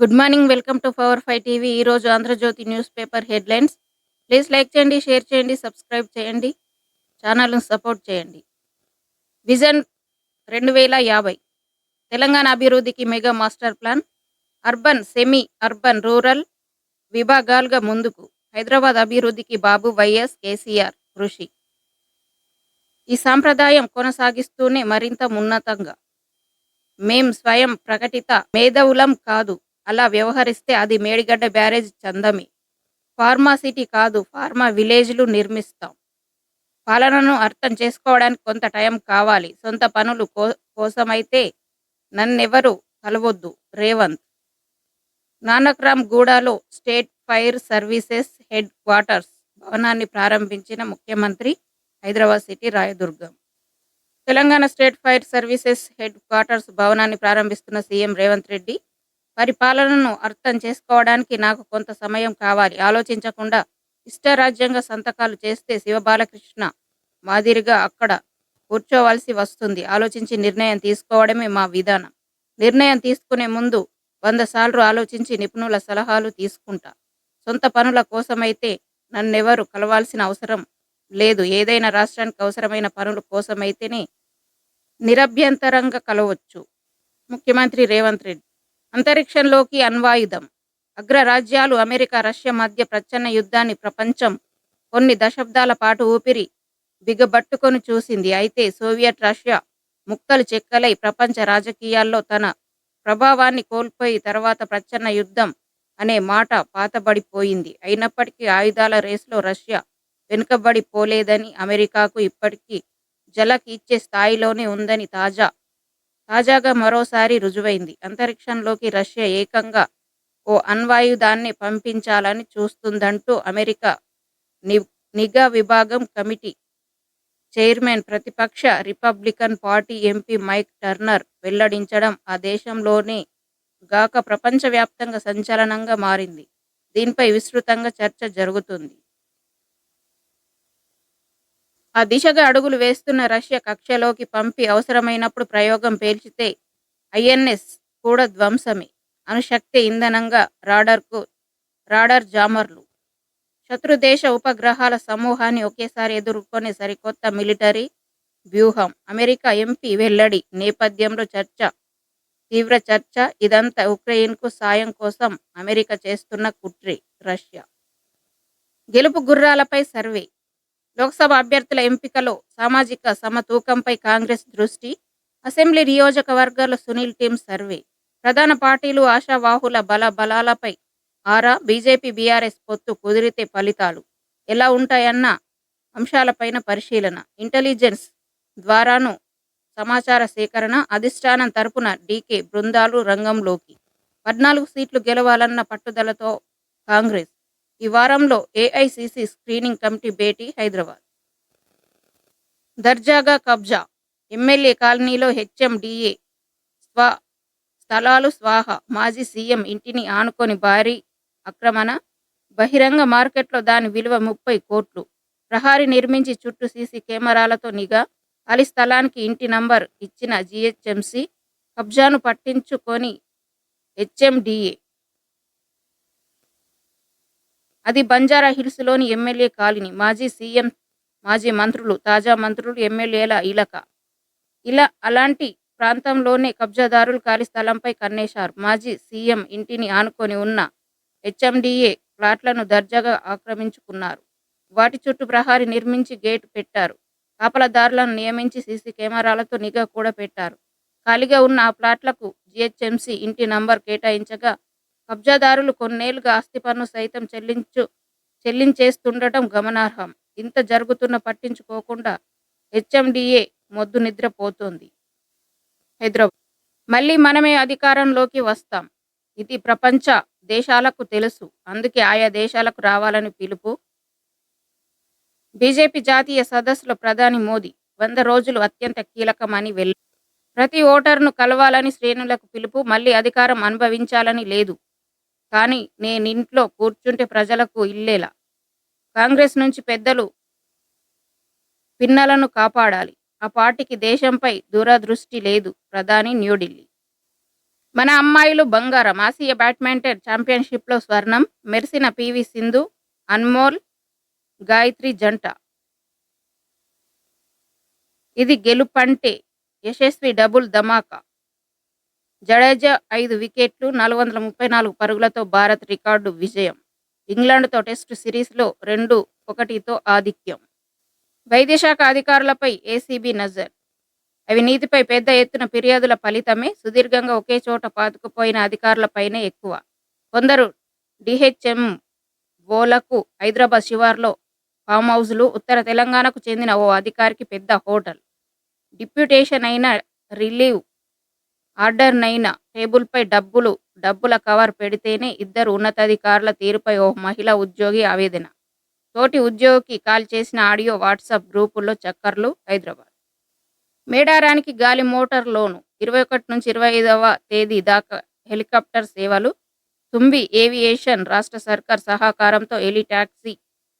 Good morning welcome to power five TV. ఈరోజు Andhrajyothi newspaper headlines. Please like చేయండి share చేయండి subscribe చేయండి ఛానల్ను సపోర్ట్ చేయండి. విజన్ రెండు వేల యాభై. తెలంగాణ అభివృద్ధికి mega master plan. Urban semi urban rural విభాగాలుగా ముందుకు. హైదరాబాద్ అభివృద్ధికి బాబు వైఎస్ కేసీఆర్ కృషి. ఈ సాంప్రదాయం కొనసాగిస్తూనే మరింత ఉన్నతంగా. మేం స్వయం ప్రకటిత మేధవులం కాదు. అలా వ్యవహరిస్తే అది మేడిగడ్డ బ్యారేజ్ చందమే. ఫార్మా సిటీ కాదు ఫార్మా విలేజ్లు నిర్మిస్తాం. పాలనను అర్థం చేసుకోవడానికి కొంత టైం కావాలి. సొంత పనులు కో కోసమైతే నన్నెవరు కలవొద్దు. రేవంత్. నానక్రామ్ గూడలో state fire services headquarters భవనాన్ని ప్రారంభించిన ముఖ్యమంత్రి Hyderabad city Rayadurgam. Telangana state fire services headquarters భవనాన్ని ప్రారంభిస్తున్న సీఎం రేవంత్ రెడ్డి పరిపాలనను అర్థం చేసుకోవడానికి నాకు కొంత సమయం కావాలి. ఆలోచించకుండా ఇష్టరాజ్యంగా సంతకాలు చేస్తే శివబాలకృష్ణ మాదిరిగా అక్కడ కూర్చోవలసి వస్తుంది. ఆలోచించి నిర్ణయం తీసుకోవడమే మా విధానం. నిర్ణయం తీసుకునే ముందు వంద సార్లు ఆలోచించి నిపుణుల సలహాలు తీసుకుంటా. సొంత పనుల కోసమైతే నన్నెవరు కలవాల్సిన అవసరం లేదు. ఏదైనా రాష్ట్రానికి అవసరమైన పనుల కోసమైతేనే నిరభ్యంతరంగా కలవచ్చు. ముఖ్యమంత్రి రేవంత్ రెడ్డి అంతరిక్షంలోకి అణ్వాయుధం. అగ్రరాజ్యాలు అమెరికా రష్యా మధ్య ప్రచ్ఛన్న యుద్ధాన్ని ప్రపంచం కొన్ని దశాబ్దాల పాటు ఊపిరి బిగబట్టుకొని చూసింది. అయితే సోవియట్ రష్యా ముక్కలు చెక్కలై ప్రపంచ రాజకీయాల్లో తన ప్రభావాన్ని కోల్పోయి తర్వాత ప్రచ్ఛన్న యుద్ధం అనే మాట పాతబడిపోయింది. అయినప్పటికీ ఆయుధాల రేసులో రష్యా వెనుకబడిపోలేదని అమెరికాకు ఇప్పటికీ జలకి ఇచ్చే స్థాయిలోనే ఉందని తాజా తాజాగా మరోసారి రుజువైంది. అంతరిక్షంలోకి రష్యా ఏకంగా ఓ అణ్వాయుధాన్ని పంపించాలని చూస్తుందంటూ అమెరికా ని- నిఘా విభాగం కమిటీ చైర్మన్ ప్రతిపక్ష Republican party MP Mike Turner వెల్లడించడం ఆ దేశంలోనే గాక ప్రపంచవ్యాప్తంగా సంచలనంగా మారింది. దీనిపై విస్తృతంగా చర్చ జరుగుతుంది. ఆ దిశగా అడుగులు వేస్తున్న రష్యా కక్షలోకి పంపి అవసరమైనప్పుడు ప్రయోగం పేల్చితే ఐఎన్ఎస్ కూడా ధ్వంసమే. అణుశక్తి ఇంధనంగా రాడర్కు రాడర్ జామర్లు. శత్రుదేశ ఉపగ్రహాల సమూహాన్ని ఒకేసారి ఎదుర్కొనే సరికొత్త మిలిటరీ వ్యూహం. అమెరికా ఎంపీ వెల్లడి నేపథ్యంలో చర్చ తీవ్ర చర్చ. ఇదంతా ఉక్రెయిన్కు సాయం కోసం అమెరికా చేస్తున్న కుట్రి రష్యా. గెలుపు గుర్రాలపై సర్వే. లోక్సభ అభ్యర్థుల ఎంపికలో సామాజిక సమతూకంపై కాంగ్రెస్ దృష్టి అసెంబ్లీ నియోజకవర్గాల సునీల్ టీం సర్వే ప్రధాన పార్టీలు ఆశావాహుల బల బలాలపై ఆరా బీజేపీ బీఆర్ఎస్ పొత్తు కుదిరితే ఫలితాలు ఎలా ఉంటాయన్న అంశాలపైన పరిశీలన ఇంటెలిజెన్స్ ద్వారాను సమాచార సేకరణ అధిష్టానం తరపున డీకే బృందాలు రంగంలోకి పద్నాలుగు సీట్లు గెలవాలన్న పట్టుదలతో కాంగ్రెస్ ఈ వారంలో ఏఐసిసి స్క్రీనింగ్ కమిటీ భేటీ హైదరాబాద్. దర్జాగా కబ్జా. ఎమ్మెల్యే కాలనీలో హెచ్ఎండిఏ. స్వా స్థలాలు స్వాహ. మాజీ సీఎం ఇంటిని ఆనుకొని భారీ ఆక్రమణ. బహిరంగ మార్కెట్లో దాని విలువ ముప్పై కోట్లు. ప్రహారీ నిర్మించి చుట్టూ సీసీ కెమెరాలతో నిఘా. అలి స్థలానికి ఇంటి నంబర్ ఇచ్చిన జిహెచ్ఎంసి. కబ్జాను పట్టించుకొని హెచ్ఎండిఏ. అది బంజారా హిల్స్లోని ఎమ్మెల్యే కాలనీ మాజీ సీఎం మాజీ మంత్రులు తాజా మంత్రులు ఎమ్మెల్యేల ఇలక. ఇలా అలాంటి ప్రాంతంలోనే కబ్జాదారులు ఖాళీ స్థలంపై కన్నేశారు. మాజీ సీఎం ఇంటిని ఆనుకొని ఉన్న హెచ్ఎండిఏ ప్లాట్లను దర్జాగా ఆక్రమించుకున్నారు. వాటి చుట్టూ ప్రహారీ నిర్మించి గేటు పెట్టారు. కాపలదారులను నియమించి సీసీ కెమెరాలతో నిఘా కూడా పెట్టారు. ఖాళీగా ఉన్న ఆ ప్లాట్లకు జిహెచ్ఎంసీ ఇంటి నంబర్ కేటాయించగా కబ్జాదారులు కొన్నేళ్ళుగా ఆస్తి పన్ను సైతం చెల్లించు చెల్లించేస్తుండటం గమనార్హం. ఇంత జరుగుతున్న పట్టించుకోకుండా హెచ్ఎండిఏ మొద్దు నిద్రపోతోంది. హైదరాబాద్. మళ్ళీ మనమే అధికారంలోకి వస్తాం. ఇది ప్రపంచ దేశాలకు తెలుసు. అందుకే ఆయా దేశాలకు రావాలని పిలుపు. బీజేపీ జాతీయ సదస్సులో ప్రధాని మోదీ వంద రోజులు అత్యంత కీలకమని వెళ్ళి ప్రతి ఓటర్ను కలవాలని శ్రేణులకు పిలుపు మళ్ళీ అధికారం అనుభవించాలని లేదు. కానీ నేనింట్లో కూర్చుంటే ప్రజలకు ఇల్లేలా? కాంగ్రెస్ నుంచి పెద్దలు పిన్నలను కాపాడాలి. ఆ పార్టీకి దేశంపై దూరదృష్టి లేదు. ప్రధాని న్యూఢిల్లీ. మన అమ్మాయిలు బంగారం. ఆసియా బ్యాడ్మింటన్ ఛాంపియన్షిప్లో స్వర్ణం. మెరిసిన పివి సింధు అన్మోల్ గాయత్రి జంట. ఇది గెలుపంటే యశస్వి డబుల్ ధమాకా. జడేజా ఐదు వికెట్లు నాలుగు వందల ముప్పై నాలుగు పరుగులతో భారత్ రికార్డు విజయం. ఇంగ్లాండ్తో టెస్టు సిరీస్లో రెండు ఒకటితో ఆధిక్యం. వైద్యశాఖ అధికారులపై ఏసీబీ నజర్. అవినీతిపై పెద్ద ఎత్తున ఫిర్యాదుల ఫలితమే. సుదీర్ఘంగా ఒకే చోట పాతుకుపోయిన అధికారులపైనే ఎక్కువ. కొందరు డిహెచ్ఎం ఓలకు హైదరాబాద్ శివార్లో ఫామ్ హౌస్లు ఉత్తర తెలంగాణకు చెందిన ఓ అధికారికి పెద్ద హోటల్. డిప్యూటేషన్ అయిన రిలీవ్ ఆర్డర్నైన టేబుల్పై డబ్బులు డబ్బుల కవర్ పెడితేనే ఇద్దరు ఉన్నతాధికారుల తీరుపై ఓ మహిళా ఉద్యోగి ఆవేదన. తోటి ఉద్యోగికి కాల్ చేసిన ఆడియో వాట్సాప్ గ్రూపుల్లో చక్కర్లు హైదరాబాద్. మేడారానికి గాలి మోటార్ లోను. ఇరవై ఒకటి నుంచి ఇరవై ఐదవ తేదీ దాకా హెలికాప్టర్ సేవలు. తుంబి ఏవియేషన్ రాష్ట్ర సర్కార్ సహకారంతో హెలిటాక్సీ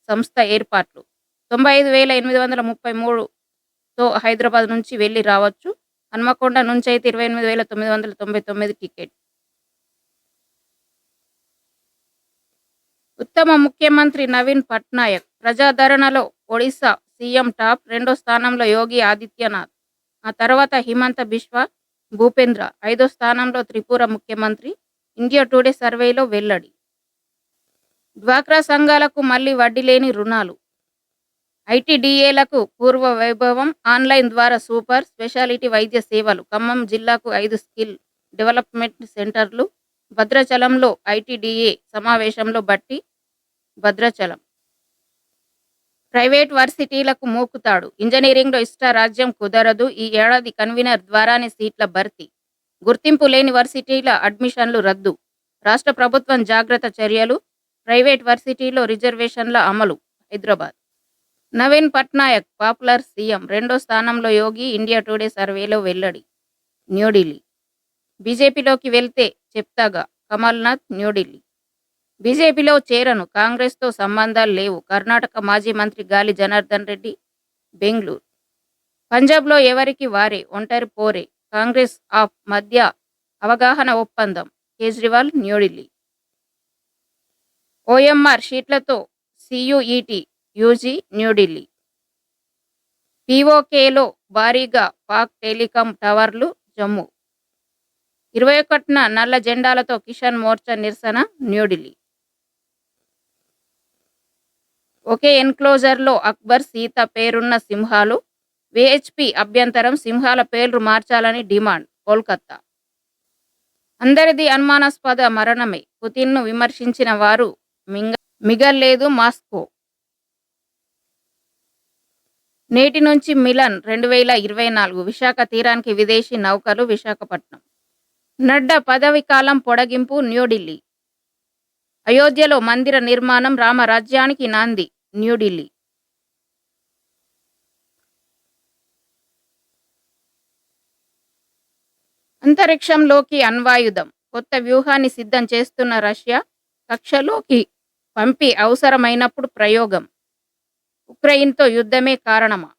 సంస్థ ఏర్పాట్లు. తొంభై ఐదు వేల ఎనిమిది వందల ముప్పై మూడుతో హైదరాబాద్ నుంచి వెళ్ళి రావచ్చు. హన్మకొండ నుంచి అయితే ఇరవై ఎనిమిది వేల తొమ్మిది వందల తొంభై తొమ్మిది టికెట్. ఉత్తమ ముఖ్యమంత్రి నవీన్ పట్నాయక్ ప్రజాదరణలో ఒడిశా సీఎం టాప్ రెండో స్థానంలో యోగి ఆదిత్యనాథ్. ఆ తర్వాత హిమంత బిశ్వ భూపేంద్ర ఐదో స్థానంలో త్రిపుర ముఖ్యమంత్రి ఇండియా టుడే సర్వేలో వెల్లడి. డ్వాక్రా సంఘాలకు మళ్ళీ వడ్డీ లేని రుణాలు. ఐటీడీఏలకు పూర్వ వైభవం ఆన్లైన్ ద్వారా సూపర్ స్పెషాలిటీ వైద్య సేవలు. ఖమ్మం జిల్లాకు ఐదు స్కిల్ డెవలప్మెంట్ సెంటర్లు. భద్రాచలంలో ఐటీడీఏ సమావేశంలో బట్టి భద్రాచలం. ప్రైవేట్ వర్సిటీలకు మూకుతాడు. ఇంజనీరింగ్లో ఇష్టారాజ్యం కుదరదు. ఈ ఏడాది కన్వీనర్ ద్వారానే సీట్ల భర్తీ. గుర్తింపు లేని వర్సిటీల అడ్మిషన్లు రద్దు. రాష్ట్ర ప్రభుత్వం జాగ్రత్త చర్యలు. ప్రైవేట్ వర్సిటీలో రిజర్వేషన్ల అమలు. హైదరాబాద్. నవీన్ పట్నాయక్ పాపులర్ సీఎం రెండో స్థానంలో యోగి ఇండియా టుడే సర్వేలో వెల్లడి న్యూఢిల్లీ. బీజేపీలోకి వెళ్తే చెప్తాగా కమల్నాథ్ న్యూఢిల్లీ. బీజేపీలో చేరను కాంగ్రెస్తో సంబంధాలు లేవు కర్ణాటక మాజీ మంత్రి గాలి జనార్దన్ రెడ్డి బెంగళూరు. పంజాబ్లో ఎవరికి వారే ఒంటరి పోరే కాంగ్రెస్ ఆఫ్ మధ్య అవగాహన ఒప్పందం కేజ్రీవాల్ న్యూఢిల్లీ. ఓఎంఆర్ షీట్లతో సియుఈటి యూజీ న్యూఢిల్లీ పీఓకేలో భారీగా పాక్ టెలికాం టవర్లు జమ్మూ. ఇరవై ఒకటిన నల్ల జెండాలతో కిషన్ మోర్చా నిరసన న్యూఢిల్లీ ఒకే ఎన్క్లోజర్లో అక్బర్ సీత పేరున్న సింహాలు విహెచ్పి అభ్యంతరం సింహాల పేర్లు మార్చాలని డిమాండ్ కోల్కత్తా. అందరిది అనుమానాస్పద మరణమే పుతిన్ను విమర్శించిన వారు మింగ మిగల్లేదు మాస్కో. నేటి నుంచి మిలన్ రెండు వేల ఇరవై నాలుగు విశాఖ తీరానికి విదేశీ నౌకలు విశాఖపట్నం. నడ్డా పదవి కాలం పొడగింపు న్యూఢిల్లీ. అయోధ్యలో మందిర నిర్మాణం రామరాజ్యానికి నాంది న్యూఢిల్లీ. అంతరిక్షంలోకి అణ్వాయుధం కొత్త వ్యూహాన్ని సిద్ధం చేస్తున్న రష్యా కక్షలోకి పంపి అవసరమైనప్పుడు ప్రయోగం. ఉక్రెయిన్తో యుద్ధమే కారణమా?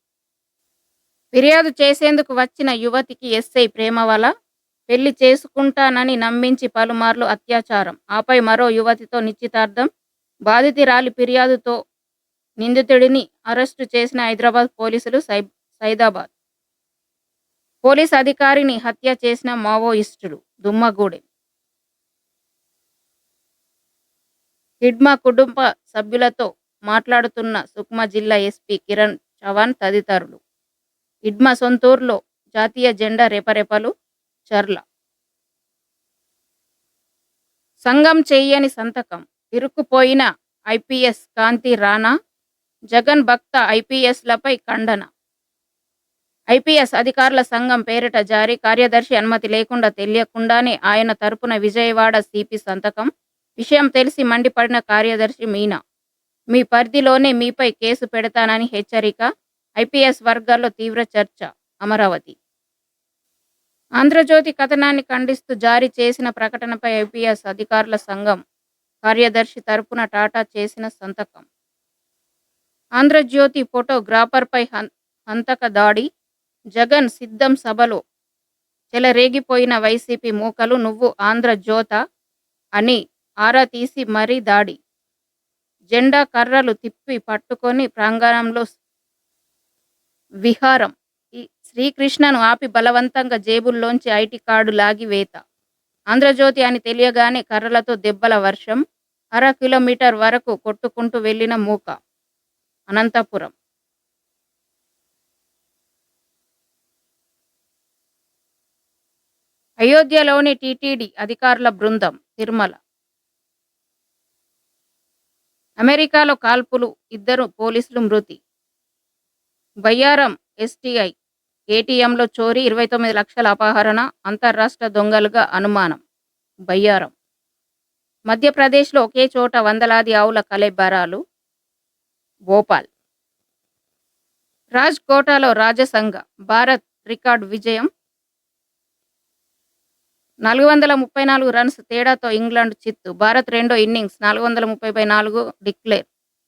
ఫిర్యాదు చేసేందుకు వచ్చిన యువతికి ఎస్ఐ వల్ల పెళ్ళి చేసుకుంటానని నమ్మించి పలుమార్లు అత్యాచారం. ఆపై మరో యువతితో నిశ్చితార్థం. బాధితురాలి ఫిర్యాదుతో నిందితుడిని అరెస్టు చేసిన హైదరాబాద్ పోలీసులు సై సైదాబాద్. పోలీస్ అధికారిని హత్య చేసిన మావోయిస్టులు దుమ్మగూడెం. హిడ్మా కుటుంబ సభ్యులతో మాట్లాడుతున్న సుక్మా జిల్లా ఎస్పీ కిరణ్ చవాన్ తదితరులు. ఇడ్మా సొంతూరులో జాతీయ జెండా రెపరెపలు చర్ల. సంఘం చేయని సంతకం. ఇరుక్కుపోయిన ఐపీఎస్ కాంతి రాణా జగన్ భక్త ఐపీఎస్లపై ఖండన. ఐపీఎస్ అధికారుల సంఘం పేరిట జారీ కార్యదర్శి అనుమతి లేకుండా తెలియకుండానే ఆయన తరపున విజయవాడ సిపి సంతకం. విషయం తెలిసి మండిపడిన కార్యదర్శి మీనా. మీ పరిధిలోనే మీపై కేసు పెడతానని హెచ్చరిక ఐపీఎస్ వర్గాల్లో తీవ్ర చర్చ అమరావతి. ఆంధ్రజ్యోతి కథనాన్ని ఖండిస్తూ జారీ చేసిన ప్రకటనపై ఐపీఎస్ అధికారుల సంఘం కార్యదర్శి తరపున టాటా చేసిన సంతకం. ఆంధ్రజ్యోతి ఫోటోగ్రాఫర్పై హం హంతక దాడి జగన్ సిద్ధం సభలో చెలరేగిపోయిన వైసీపీ మూకలు నువ్వు ఆంధ్రజ్యోత అని ఆరా తీసి మరీ దాడి. జెండా కర్రలు తిప్పి పట్టుకొని ప్రాంగణంలో విహారం. శ్రీకృష్ణను ఆపి బలవంతంగా జేబుల్లోంచి ఐటీ కార్డు లాగి వేత. ఆంధ్రజ్యోతి అని తెలియగానే కర్రలతో దెబ్బల వర్షం అర కిలోమీటర్ వరకు కొట్టుకుంటూ వెళ్ళిన మూక. అనంతపురం. అయోధ్యలోని టీటీడీ అధికారుల బృందం తిరుమల. అమెరికాలో కాల్పులు ఇద్దరు పోలీసులు మృతి. బయ్యారం ఎస్టీఐ ఏటీఎంలో చోరీ ఇరవై తొమ్మిది లక్షల అపహరణ అంతర్రాష్ట్ర దొంగలుగా అనుమానం. బయ్యారం మధ్యప్రదేశ్లో ఒకే చోట వందలాది ఆవుల కలెబరాలు భోపాల్ రాజ్కోటాలో రాజసంఘ భారత్ రికార్డ్ విజయం. నాలుగు వందల ముప్పై నాలుగు రన్స్ తేడాతో ఇంగ్లాండ్ చిత్తు. భారత్ రెండో ఇన్నింగ్స్ నాలుగు వందల ముప్పై బై నాలుగు డిక్లేర్.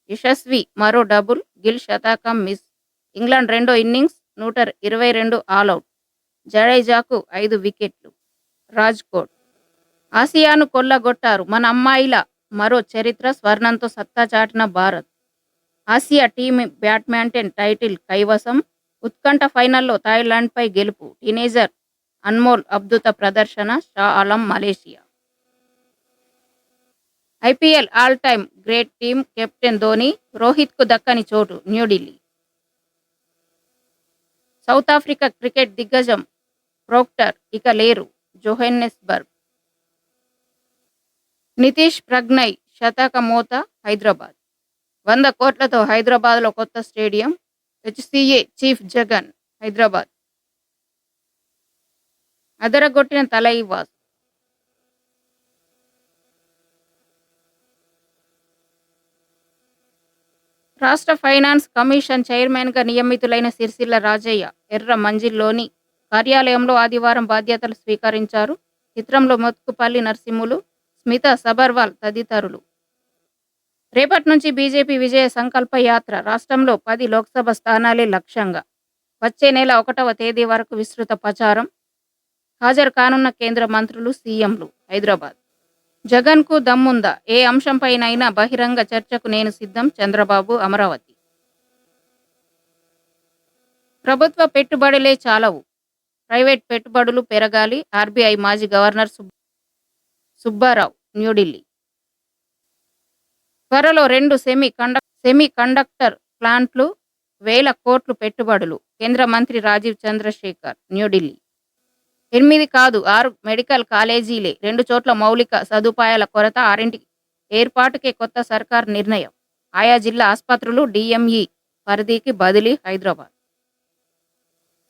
యశస్వి మరో డబుల్ గిల్ శతాకం మిస్. ఇంగ్లాండ్ రెండో ఇన్నింగ్స్ నూట ఇరవై రెండు ఆల్అవుట్ జడేజాకు ఐదు వికెట్లు. రాజ్కోట్. ఆసియాను కొల్లగొట్టారు. మన అమ్మాయిల మరో చరిత్ర స్వర్ణంతో సత్తా చాటిన Bharat. Asia team badminton title కైవసం. ఉత్కంఠ ఫైనల్లో థాయిలాండ్పై గెలుపు. టీనేజర్ అన్మోల్ అద్భుత ప్రదర్శన Shah Alam Malaysia. IPL all time great team captain Dhoni రోహిత్కు దక్కని చోటు న్యూఢిల్లీ సౌత్ ఆఫ్రికా క్రికెట్ దిగ్గజం ప్రోక్టర్ ఇక లేరు జోహెన్నెస్బర్గ్ నితీష్ ప్రజ్ఞయ్ శతక మోత హైదరాబాద్. వంద కోట్లతో హైదరాబాద్లో కొత్త stadium HCA chief Jagan Hyderabad. అదరగొట్టిన Thalaivas రాష్ట్ర ఫైనాన్స్ కమిషన్ చైర్మన్గా నియమితులైన సిరిసిల్ల రాజయ్య ఎర్ర మంజిల్లోని కార్యాలయంలో ఆదివారం బాధ్యతలు స్వీకరించారు. చిత్రంలో మొత్తుకుపల్లి నరసింహులు స్మిత సబర్వాల్ తదితరులు. రేపటి నుంచి బీజేపీ విజయ సంకల్ప యాత్ర రాష్ట్రంలో పది లోక్సభ స్థానాలే లక్ష్యంగా. వచ్చే నెల ఒకటవ తేదీ వరకు విస్తృత ప్రచారం. హాజరు కానున్న కేంద్ర మంత్రులు సీఎంలు హైదరాబాద్. జగన్కు దమ్ముందా? ఏ అంశంపైనైనా బహిరంగ చర్చకు నేను సిద్ధం చంద్రబాబు అమరావతి. ప్రభుత్వ పెట్టుబడులే చాలవు. ప్రైవేట్ పెట్టుబడులు పెరగాలి. ఆర్బీఐ మాజీ గవర్నర్ సుబ్బారావు న్యూఢిల్లీ. త్వరలో రెండు సెమీ కండక్ సెమీ కండక్టర్ ప్లాంట్లు వేల కోట్లు పెట్టుబడులు. కేంద్ర మంత్రి రాజీవ్ చంద్రశేఖర్ న్యూఢిల్లీ. ఎనిమిది కాదు ఆరు మెడికల్ కాలేజీలే. రెండు చోట్ల మౌలిక సదుపాయాల కొరత ఆరింటి ఏర్పాటుకే కొత్త సర్కార్ నిర్ణయం. ఆయా జిల్లా ఆసుపత్రులు డిఎంఈ పరిధికి బదిలీ హైదరాబాద్.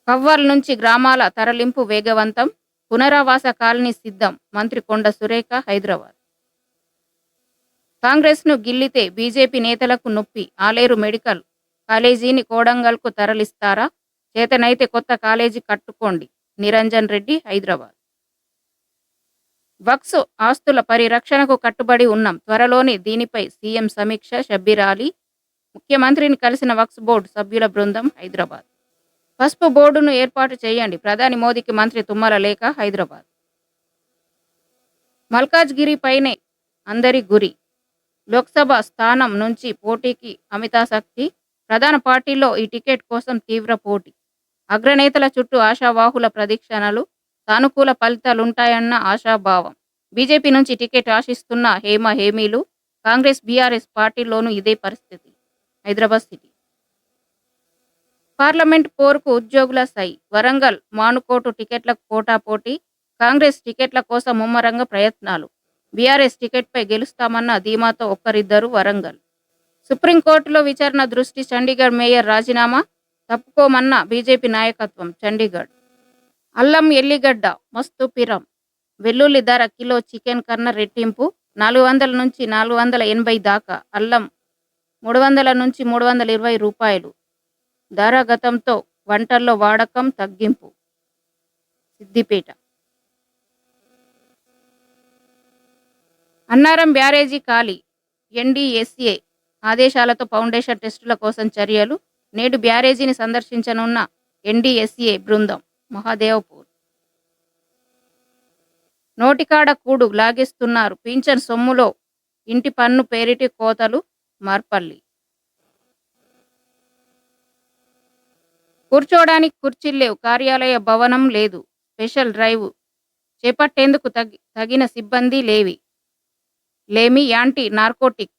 కవ్వాల్ నుంచి గ్రామాల తరలింపు వేగవంతం. పునరావాస కాలనీ సిద్ధం. మంత్రి కొండ సురేఖ హైదరాబాద్. కాంగ్రెస్ను గిల్లితే బీజేపీ నేతలకు నొప్పి. ఆలేరు మెడికల్ కాలేజీని కోడంగల్కు తరలిస్తారా? చేతనైతే కొత్త కాలేజీ కట్టుకోండి. నిరంజన్ రెడ్డి హైదరాబాద్. వక్స్ ఆస్తుల పరిరక్షణకు కట్టుబడి ఉన్నాం. త్వరలోనే దీనిపై సీఎం సమీక్ష షబ్బీర్ అలీ ముఖ్యమంత్రిని కలిసిన వక్స్ బోర్డు సభ్యుల బృందం హైదరాబాద్. పసుపు బోర్డును ఏర్పాటు చేయండి. ప్రధాని మోదీకి మంత్రి తుమ్మల లేఖ హైదరాబాద్. మల్కాజ్గిరి పైనే అందరి గురి. లోక్సభ స్థానం నుంచి పోటీకి అమితాశక్తి ప్రధాన పార్టీలో ఈ టికెట్ కోసం తీవ్ర పోటీ. అగ్రనేతల చుట్టూ ఆశావాహుల ప్రదీక్షణలు సానుకూల ఫలితాలుంటాయన్న ఆశాభావం. బీజేపీ నుంచి టికెట్ ఆశిస్తున్న హేమ హేమీలు కాంగ్రెస్ బీఆర్ఎస్ పార్టీలోనూ ఇదే పరిస్థితి. హైదరాబాద్ సిటీ. పార్లమెంట్ పోరుకు ఉద్యోగుల సై. వరంగల్ మానుకోటు టికెట్లకు పోటాపోటీ కాంగ్రెస్ టికెట్ల కోసం ముమ్మరంగా ప్రయత్నాలు. బీఆర్ఎస్ టికెట్పై గెలుస్తామన్న ధీమాతో ఒక్కరిద్దరు వరంగల్. సుప్రీంకోర్టులో విచారణ దృష్టి చండీగఢ్ మేయర్ రాజీనామా తప్పుకోమన్న బీజేపీ నాయకత్వం చండీగఢ్. అల్లం ఎల్లిగడ్డ మస్తు పిరం. వెల్లుల్లి ధర కిలో చికెన్ కన్నా రెట్టింపు నాలుగు వందల నుంచి నాలుగు వందల ఎనభై దాకా. అల్లం మూడు వందల నుంచి మూడు వందల ఇరవై రూపాయలు. ధర గతంతో వంటల్లో వాడకం తగ్గింపు. సిద్దిపేట. అన్నారం బ్యారేజీ ఖాళీ ఎన్డీఎస్ఏ ఆదేశాలతో ఫౌండేషన్ టెస్టుల కోసం చర్యలు నేడు బ్యారేజీని సందర్శించనున్న ఎన్డీఎస్ఏ బృందం మహాదేవపూర్. నోటికాడ కూడు లాగేస్తున్నారు. పింఛన్ సొమ్ములో ఇంటి పన్ను పేరిటి కోతలు మార్పల్లి. కూర్చోడానికి కుర్చీలేవు కార్యాలయ భవనం లేదు. స్పెషల్ డ్రైవ్ చేపట్టేందుకు తగిన సిబ్బంది లేవి. లేమి యాంటీ నార్కోటిక్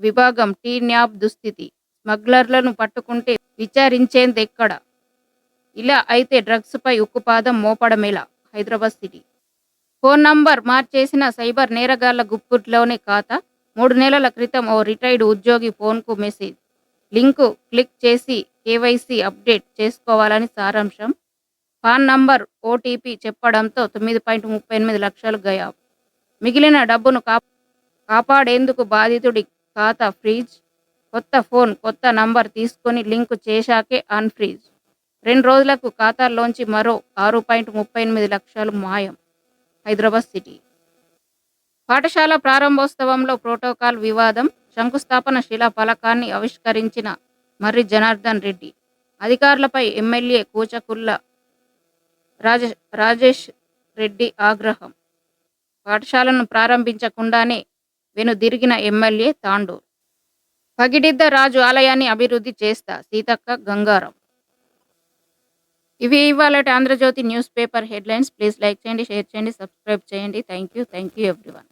విభాగం టీ న్యాబ్ దుస్థితి. స్మగ్లర్లను పట్టుకుంటే విచారించేందెక్కడ ఇలా అయితే డ్రగ్స్పై ఉక్కుపాదం మోపడమేలా? హైదరాబాద్ సిటీ. ఫోన్ నంబర్ మార్చేసిన సైబర్ నేరగాళ్ళ గుప్పుట్లోనే ఖాతా మూడు నెలల క్రితం ఓ రిటైర్డ్ ఉద్యోగి ఫోన్కు మెసేజ్. లింకు క్లిక్ చేసి కేవైసీ అప్డేట్ చేసుకోవాలని సారాంశం. పాన్ నంబర్ ఓటీపీ చెప్పడంతో తొమ్మిది పాయింట్ ముప్పై ఎనిమిది లక్షలు గయా మిగిలిన డబ్బును కా కాపాడేందుకు బాధితుడి ఖాతా ఫ్రీజ్. కొత్త ఫోన్ కొత్త నంబర్ తీసుకొని లింక్ చేశాకే అన్ఫ్రీజ్. రెండు రోజులకు ఖాతాల్లోంచి మరో ఆరు పాయింట్ ముప్పై ఎనిమిది లక్షలు మాయం. హైదరాబాద్ సిటీ. పాఠశాల ప్రారంభోత్సవంలో ప్రోటోకాల్ వివాదం శంకుస్థాపన శిలా ఫలకాన్ని ఆవిష్కరించిన మర్రి జనార్దన్ రెడ్డి. అధికారులపై ఎమ్మెల్యే కూచకుల్ల రాజ రాజేష్ రెడ్డి ఆగ్రహం. పాఠశాలను ప్రారంభించకుండానే వెనుదిరిగిన ఎమ్మెల్యే తాండూర్. పగిడిద్ద రాజు ఆలయాన్ని అభివృద్ధి చేస్తా సీతక్క గంగారం. ఇవి ఇవాళ Andhrajyothi newspaper headlines. Please like చేయండి షేర్ చేయండి సబ్స్క్రైబ్ చేయండి. Thank you thank you everyone.